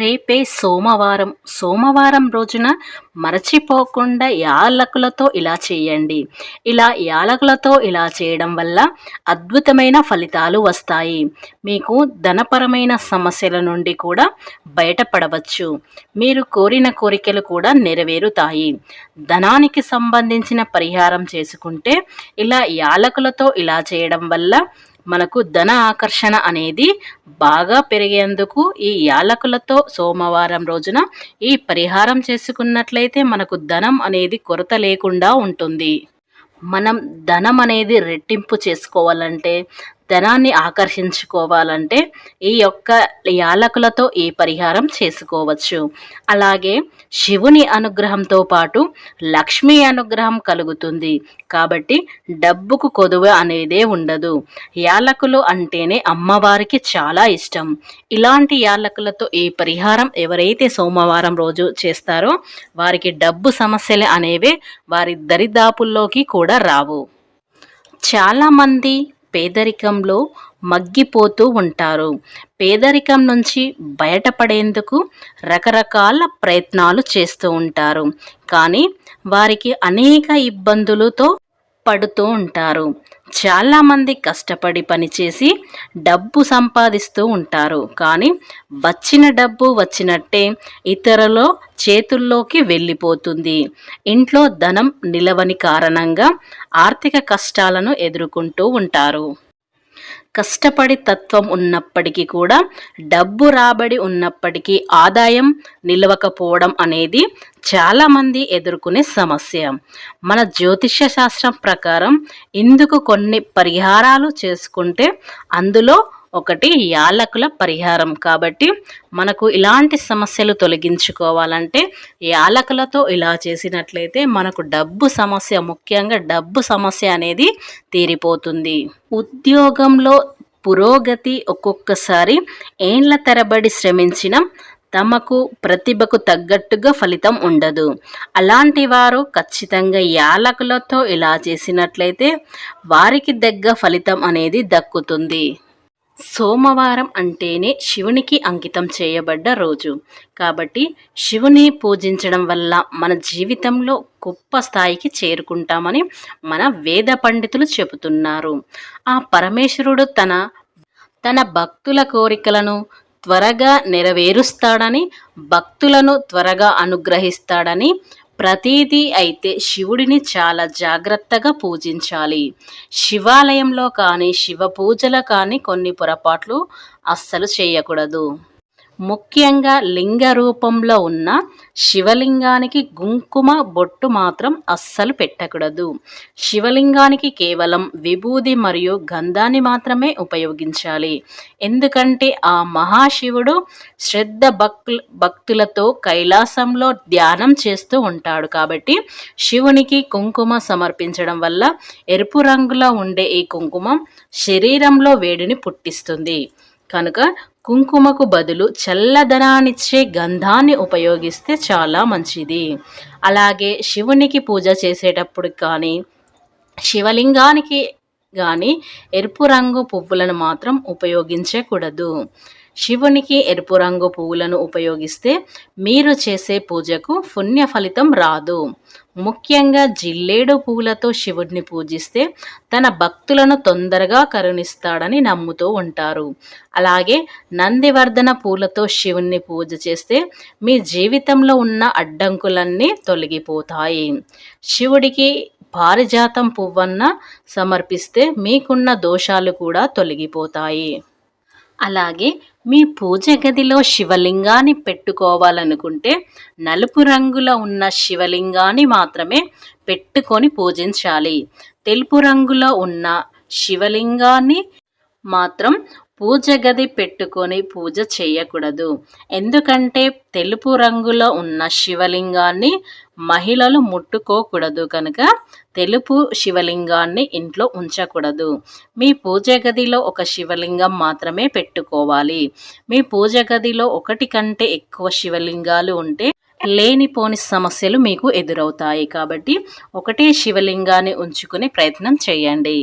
రేపే సోమవారం. సోమవారం రోజున మరచిపోకుండా యాలకులతో ఇలా చేయండి. ఇలా యాలకులతో ఇలా చేయడం వల్ల అద్భుతమైన ఫలితాలు వస్తాయి. మీకు ధనపరమైన సమస్యల నుండి కూడా బయటపడవచ్చు. మీరు కోరిన కోరికలు కూడా నెరవేరుతాయి. ధనానికి సంబంధించిన పరిహారం చేసుకుంటే ఇలా యాలకులతో ఇలా చేయడం వల్ల మనకు ధన ఆకర్షణ అనేది బాగా పెరిగేందుకు ఈ యాలకులతో సోమవారం రోజున ఈ పరిహారం చేసుకున్నట్లయితే మనకు ధనం అనేది కొరత లేకుండా ఉంటుంది. మనం ధనం అనేది రెట్టింపు చేసుకోవాలంటే ధనాన్ని ఆకర్షించుకోవాలంటే ఈ యొక్క యాలకులతో ఈ పరిహారం చేసుకోవచ్చు. అలాగే శివుని అనుగ్రహంతో పాటు లక్ష్మీ అనుగ్రహం కలుగుతుంది. కాబట్టి డబ్బుకు కొదువ అనేదే ఉండదు. యాలకులు అంటేనే అమ్మవారికి చాలా ఇష్టం. ఇలాంటి యాలకులతో ఈ పరిహారం ఎవరైతే సోమవారం రోజు చేస్తారో వారికి డబ్బు సమస్యలు అనేవి వారి దరిదాపుల్లోకి కూడా రావు. చాలామంది పేదరికంలో మగ్గిపోతూ ఉంటారు. పేదరికం నుంచి బయటపడేందుకు రకరకాల ప్రయత్నాలు చేస్తూ ఉంటారు. కానీ వారికి అనేక ఇబ్బందులతో పడుతూ ఉంటారు. చాలామంది కష్టపడి పనిచేసి డబ్బు సంపాదిస్తూ ఉంటారు. కానీ వచ్చిన డబ్బు వచ్చినట్టే ఇతరుల చేతుల్లోకి వెళ్ళిపోతుంది. ఇంట్లో ధనం నిలవని కారణంగా ఆర్థిక కష్టాలను ఎదుర్కొంటూ ఉంటారు. కష్టపడి తత్వం ఉన్నప్పటికీ కూడా డబ్బు రాబడి ఉన్నప్పటికీ ఆదాయం నిలవకపోవడం అనేది చాలామంది ఎదుర్కొనే సమస్య. మన జ్యోతిష్య శాస్త్రం ప్రకారం ఇందుకు కొన్ని పరిహారాలు చేసుకుంటే అందులో ఒకటి యాలకుల పరిహారం. కాబట్టి మనకు ఇలాంటి సమస్యలు తొలగించుకోవాలంటే యాలకులతో ఇలా చేసినట్లయితే మనకు డబ్బు సమస్య ముఖ్యంగా డబ్బు సమస్య అనేది తీరిపోతుంది. ఉద్యోగంలో పురోగతి ఒక్కొక్కసారి ఏండ్ల తరబడి శ్రమించిన తమకు ప్రతిభకు తగ్గట్టుగా ఫలితం ఉండదు. అలాంటి వారు ఖచ్చితంగా యాలకులతో ఇలా చేసినట్లయితే వారికి దగ్గ ఫలితం అనేది దక్కుతుంది. సోమవారం అంటేనే శివునికి అంకితం చేయబడ్డ రోజు. కాబట్టి శివుని పూజించడం వల్ల మన జీవితంలో గొప్ప స్థాయికి చేరుకుంటామని మన వేద పండితులు చెబుతున్నారు. ఆ పరమేశ్వరుడు తన తన భక్తుల కోరికలను త్వరగా నెరవేరుస్తాడని భక్తులను త్వరగా అనుగ్రహిస్తాడని ప్రతీదీ అయితే శివుడిని చాలా జాగ్రత్తగా పూజించాలి. శివాలయంలో కానీ శివ పూజలు కానీ కొన్ని పొరపాట్లు అస్సలు చేయకూడదు. ముఖ్యంగా లింగ రూపంలో ఉన్న శివలింగానికి కుంకుమ బొట్టు మాత్రం అస్సలు పెట్టకూడదు. శివలింగానికి కేవలం విభూది మరియు గంధాన్ని మాత్రమే ఉపయోగించాలి. ఎందుకంటే ఆ మహాశివుడు శ్రద్ధ భక్తు భక్తులతో కైలాసంలో ధ్యానం చేస్తూ ఉంటాడు కాబట్టి శివునికి కుంకుమ సమర్పించడం వల్ల ఎరుపు రంగులో ఉండే ఈ కుంకుమం శరీరంలో వేడిని పుట్టిస్తుంది. కనుక కుంకుమకు బదులు చల్లదనాన్నిచ్చే గంధాన్ని ఉపయోగిస్తే చాలా మంచిది. అలాగే శివునికి పూజ చేసేటప్పుడు కానీ శివలింగానికి కానీ ఎరుపు రంగు పువ్వులను మాత్రం ఉపయోగించకూడదు. శివునికి ఎరుపు రంగు పువ్వులను ఉపయోగిస్తే మీరు చేసే పూజకు పుణ్య ఫలితం రాదు. ముఖ్యంగా జిల్లేడు పువ్వులతో శివుడిని పూజిస్తే తన భక్తులను తొందరగా కరుణిస్తాడని నమ్ముతూ ఉంటారు. అలాగే నందివర్ధన పూలతో శివుణ్ణి పూజ చేస్తే మీ జీవితంలో ఉన్న అడ్డంకులన్నీ తొలగిపోతాయి. శివుడికి పారిజాతం పువ్వన్న సమర్పిస్తే మీకున్న దోషాలు కూడా తొలగిపోతాయి. అలాగే మీ పూజ గదిలో శివలింగాన్ని పెట్టుకోవాలనుకుంటే నలుపు రంగులో ఉన్న శివలింగాన్ని మాత్రమే పెట్టుకొని పూజించాలి. తెలుపు రంగులో ఉన్న శివలింగాన్ని మాత్రం పూజ గది పెట్టుకొని పూజ చేయకూడదు. ఎందుకంటే తెలుపు రంగులో ఉన్న శివలింగాన్ని మహిళలు ముట్టుకోకూడదు కనుక తెలుపు శివలింగాన్ని ఇంట్లో ఉంచకూడదు. మీ పూజ గదిలో ఒక శివలింగం మాత్రమే పెట్టుకోవాలి. మీ పూజ గదిలో ఒకటి కంటే ఎక్కువ శివలింగాలు ఉంటే లేనిపోని సమస్యలు మీకు ఎదురవుతాయి. కాబట్టి ఒకటే శివలింగాన్ని ఉంచుకునే ప్రయత్నం చేయండి.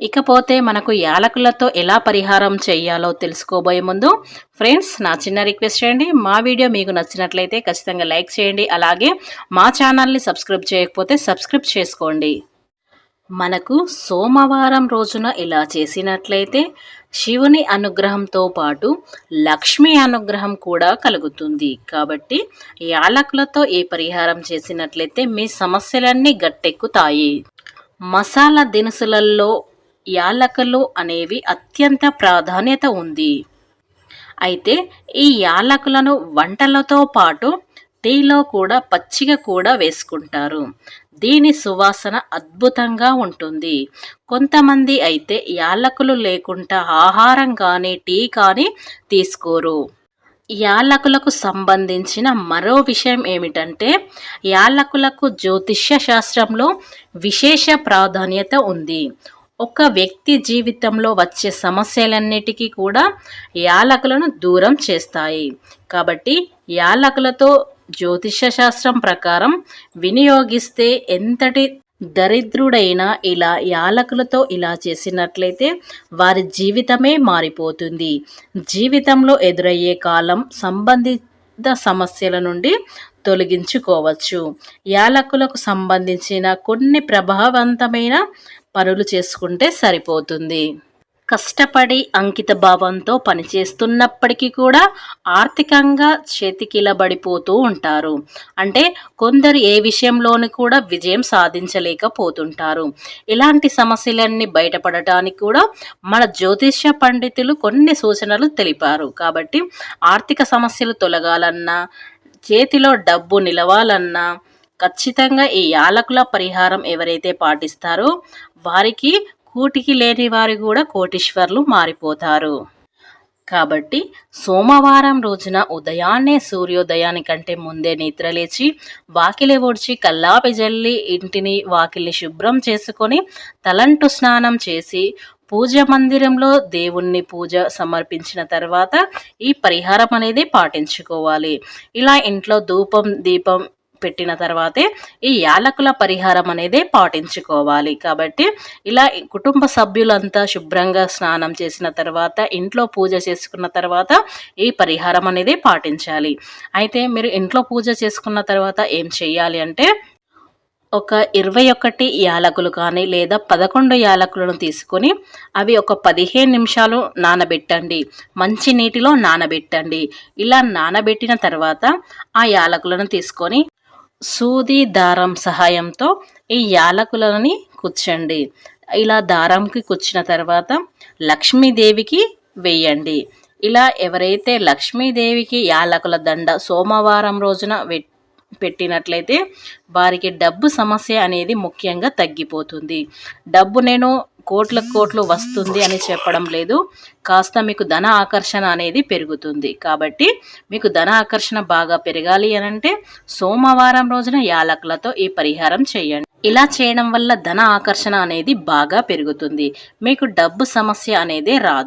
ఇకపోతే మనకు యాలకులతో ఎలా పరిహారం చేయాలో తెలుసుకోబోయే ముందు ఫ్రెండ్స్ నా చిన్న రిక్వెస్ట్ చేయండి. మా వీడియో మీకు నచ్చినట్లయితే ఖచ్చితంగా లైక్ చేయండి. అలాగే మా ఛానల్ని సబ్స్క్రైబ్ చేయకపోతే సబ్స్క్రైబ్ చేసుకోండి. మనకు సోమవారం రోజున ఇలా చేసినట్లయితే శివుని అనుగ్రహంతో పాటు లక్ష్మి అనుగ్రహం కూడా కలుగుతుంది. కాబట్టి యాలకులతో ఏ పరిహారం చేసినట్లయితే మీ సమస్యలన్నీ గట్టెక్కుతాయి. మసాలా దినుసులలో యాలకులు అనేవి అత్యంత ప్రాధాన్యత ఉంది. అయితే ఈ యాలకులను వంటలతో పాటు టీలో కూడా పచ్చిగా కూడా వేసుకుంటారు. దీని సువాసన అద్భుతంగా ఉంటుంది. కొంతమంది అయితే యాలకులు లేకుండా ఆహారం కానీ టీ కానీ తీసుకోరు. యాలకులకు సంబంధించిన మరో విషయం ఏమిటంటే యాలకులకు జ్యోతిష్య శాస్త్రంలో విశేష ప్రాధాన్యత ఉంది. ఒక వ్యక్తి జీవితంలో వచ్చే సమస్యలన్నిటికీ కూడా యాలకులను దూరం చేస్తాయి. కాబట్టి యాలకులతో జ్యోతిష శాస్త్రం ప్రకారం వినియోగిస్తే ఎంతటి దరిద్రుడైనా ఇలా యాలకులతో ఇలా చేసినట్లయితే వారి జీవితమే మారిపోతుంది. జీవితంలో ఎదురయ్యే కాలం సంబంధిత సమస్యల నుండి తొలగించుకోవచ్చు. యాలకులకు సంబంధించిన కొన్ని ప్రభావవంతమైన పనులు చేసుకుంటే సరిపోతుంది. కష్టపడి అంకిత భావంతో పనిచేస్తున్నప్పటికీ కూడా ఆర్థికంగా చేతికిలబడిపోతూ ఉంటారు. అంటే కొందరు ఏ విషయంలోనూ కూడా విజయం సాధించలేకపోతుంటారు. ఇలాంటి సమస్యలన్నీ బయటపడటానికి కూడా మన జ్యోతిష్య పండితులు కొన్ని సూచనలు తెలిపారు. కాబట్టి ఆర్థిక సమస్యలు తొలగాలన్నా చేతిలో డబ్బు నిలవాలన్నా ఖచ్చితంగా ఈ యాలకుల పరిహారం ఎవరైతే పాటిస్తారో వారికి కూటికి లేని వారు కూడా కోటీశ్వర్లు మారిపోతారు. కాబట్టి సోమవారం రోజున ఉదయాన్నే సూర్యోదయానికంటే ముందే నిద్రలేచి వాకిలి ఊడ్చి కల్లాపి జల్లి ఇంటిని వాకిలి శుభ్రం చేసుకొని తలంటు స్నానం చేసి పూజ మందిరంలో దేవుణ్ణి పూజ సమర్పించిన తర్వాత ఈ పరిహారం అనేది పాటించుకోవాలి. ఇలా ఇంట్లో ధూపం దీపం పెట్టిన తర్వాతే ఈ యాలకుల పరిహారం అనేది పాటించుకోవాలి. కాబట్టి ఇలా కుటుంబ సభ్యులంతా శుభ్రంగా స్నానం చేసిన తర్వాత ఇంట్లో పూజ చేసుకున్న తర్వాత ఈ పరిహారం అనేది పాటించాలి. అయితే మీరు ఇంట్లో పూజ చేసుకున్న తర్వాత ఏం చేయాలి అంటే ఒక ఇరవై ఒకటి యాలకులు కానీ లేదా పదకొండు యాలకులను తీసుకొని అవి ఒక పదిహేను నిమిషాలు నానబెట్టండి. మంచి నీటిలో నానబెట్టండి. ఇలా నానబెట్టిన తర్వాత ఆ యాలకులను తీసుకొని సూది దారం సహాయంతో ఈ యాలకులని కూర్చండి ఇలా దారంకి కూర్చిన తర్వాత లక్ష్మీదేవికి వేయండి. ఇలా ఎవరైతే లక్ష్మీదేవికి యాలకుల దండ సోమవారం రోజున పెట్టినట్లయితే వారికి డబ్బు సమస్య అనేది ముఖ్యంగా తగ్గిపోతుంది. డబ్బు నేను కోట్ల కోట్లు వస్తుంది అని చెప్పడం లేదు. కాస్త మీకు ధన ఆకర్షణ అనేది పెరుగుతుంది. కాబట్టి మీకు ధన ఆకర్షణ బాగా పెరగాలి అని అంటే సోమవారం రోజున యాలకులతో ఈ పరిహారం చేయండి. ఇలా చేయడం వల్ల ధన ఆకర్షణ అనేది బాగా పెరుగుతుంది. మీకు డబ్బు సమస్య అనేది రాదు.